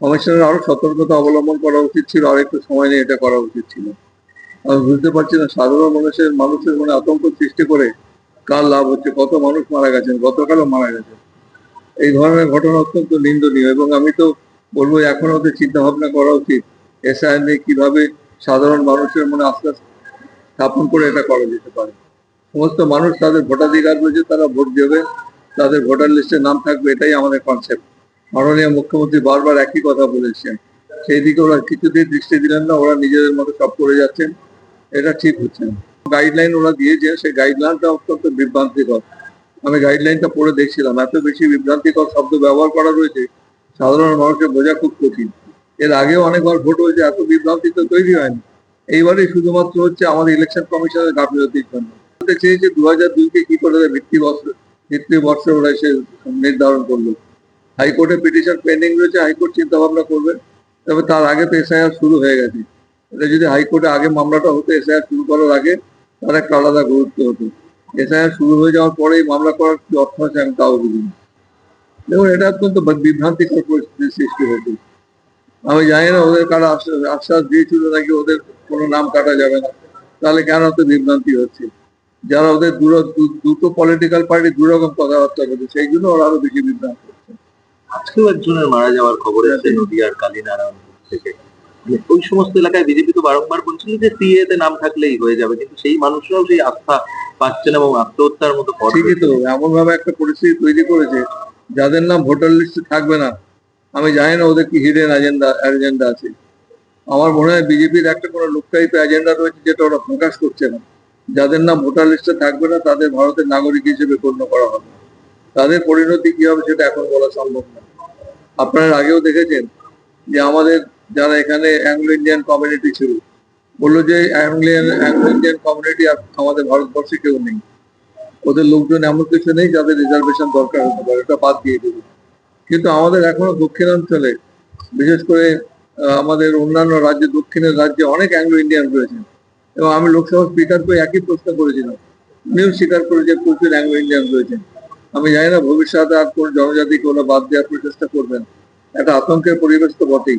কমিশনের আরও সতর্কতা অবলম্বন করা উচিত ছিল, আর একটু সময় নিয়ে এটা করা উচিত ছিল। আমি বুঝতে পারছি না, সাধারণ মানুষের মানুষের মনে আতঙ্ক সৃষ্টি করে কার লাভ হচ্ছে, কত মানুষ মারা গেছেন, গতকালও মারা গেছে এই ধরনের ঘটনা অত্যন্ত নিন্দনীয়, এবং আমি তো বলব এখন ওদের চিন্তা ভাবনা করা উচিত এসআইএন নিয়ে কীভাবে সাধারণ মানুষের মনে আস্থা স্থাপন করে এটা করা যেতে পারে। সমস্ত মানুষ তাদের ভোটাধিকার রয়েছে, তারা ভোট দেবে, তাদের ভোটার লিস্টে নাম থাকবে, এটাই আমাদের কনসেপ্ট মাননীয় মুখ্যমন্ত্রী বারবার একই কথা বলেছেন। সেই দিকে ওরা কিছুতেই দৃষ্টি দিলেন না, ওরা নিজেদের মতো সব করে যাচ্ছেন। এটা ঠিক হচ্ছে গাইডলাইন ওরা দিয়েছেন সেই গাইডলাইনটা অত্যন্ত বিভ্রান্তিকর। আমি গাইডলাইনটা পড়ে দেখছিলাম, এত বেশি বিভ্রান্তিকর শব্দ ব্যবহার করা রয়েছে, সাধারণ মানুষের বোঝা খুব কঠিন। এর আগেও অনেকবার ভোট হয়েছে, এত বিভ্রান্তি তো তৈরি হয়নি। এইবারে শুধুমাত্র হচ্ছে আমাদের ইলেকশন কমিশনের গাফিলতির জন্য। চেয়েছে দু হাজার দুইকে কি করে ভিত্তি বর্ষ ভিত্তি বর্ষে ওরা এসে নির্ধারণ করল। হাইকোর্টে পিটিশন পেন্ডিং রয়েছে, হাইকোর্ট চিন্তা ভাবনা করবে। তবে তার আগে তো এসআইআর শুরু হয়ে গেছে। এটা যদি হাইকোর্টে আগে মামলাটা হতো, এসআইআর শুরু করার আগে তার একটা আলাদা গুরুত্ব হতো। এসআইআর শুরু হয়ে যাওয়ার পরেই মামলা করার কি অর্থ আছে আমি তাও বুঝি। দেখুন, এটা অত্যন্ত বিভ্রান্তিকর পরিস্থিতির সৃষ্টি হয়েছে। আমি জানি না ওদের কারা আশ্বাস দিয়েছিল নাকি ওদের কোনো নাম কাটা যাবে না। তাহলে কেন তো বিভ্রান্তি হচ্ছে? যারা ওদের দুটো পলিটিক্যাল পার্টি দুরকম কথাবার্তা করছে সেই জন্য ওরা আরও বেশি বিভ্রান্ত। আজকেও একজনের মারা যাওয়ার খবর আছে নদিয়ার কালীনারায়ণপুর থেকে। মানে ওই সমস্ত এলাকায় বিজেপি তো বারংবার বলছিল যে সিএ তে নাম থাকলেই হয়ে যাবে কিন্তু সেই মানুষরাও সেই আস্থা পাচ্ছেন এবং আত্মহত্যার মতো ঠিকই তো এমন ভাবে একটা পরিস্থিতি তৈরি করেছে যাদের নাম ভোটার লিস্টে থাকবে না। আমি জানি না ওদের কি হিডেন এজেন্ডা এজেন্ডা আছে। আমার মনে হয় বিজেপির একটা কোনো লুক টাইপের এজেন্ডা রয়েছে যেটা ওরা প্রকাশ করছে না। যাদের নাম ভোটার লিস্টে থাকবে না তাদের ভারতের নাগরিক হিসেবে গণ্য করা হবে তাদের পরিণতি কি হবে সেটা এখন বলা সম্ভব না। আপনারা আগেও দেখেছেন যে আমাদের যারা এখানে অ্যাংলো ইন্ডিয়ান কমিউনিটি ছিল, বলল যে অ্যাংলিয়ান অ্যাংলো ইন্ডিয়ান কমিউনিটি আমাদের ভারতবর্ষে কেউ নেই। ওদের লোকজন এমন কিছু নেই যাদের রিজার্ভেশন দরকার হতে পারে, ওটা বাদ দিয়ে দেবে। কিন্তু আমাদের এখনও দক্ষিণাঞ্চলে, বিশেষ করে আমাদের অন্যান্য রাজ্যে, দক্ষিণের রাজ্যে অনেক অ্যাংলো ইন্ডিয়ান রয়েছেন। এবং আমি লোকসভা স্পিকারকে একই প্রশ্ন করেছিলাম। উনিও স্বীকার করে যে প্রচুর অ্যাংলো ইন্ডিয়ান রয়েছেন। আমি জানি না, ভবিষ্যতে আর কোন জনজাতি কোনো বাদ দেওয়ার প্রচেষ্টা করবেন। একটা আতঙ্কের পরিবেশ তো বটেই।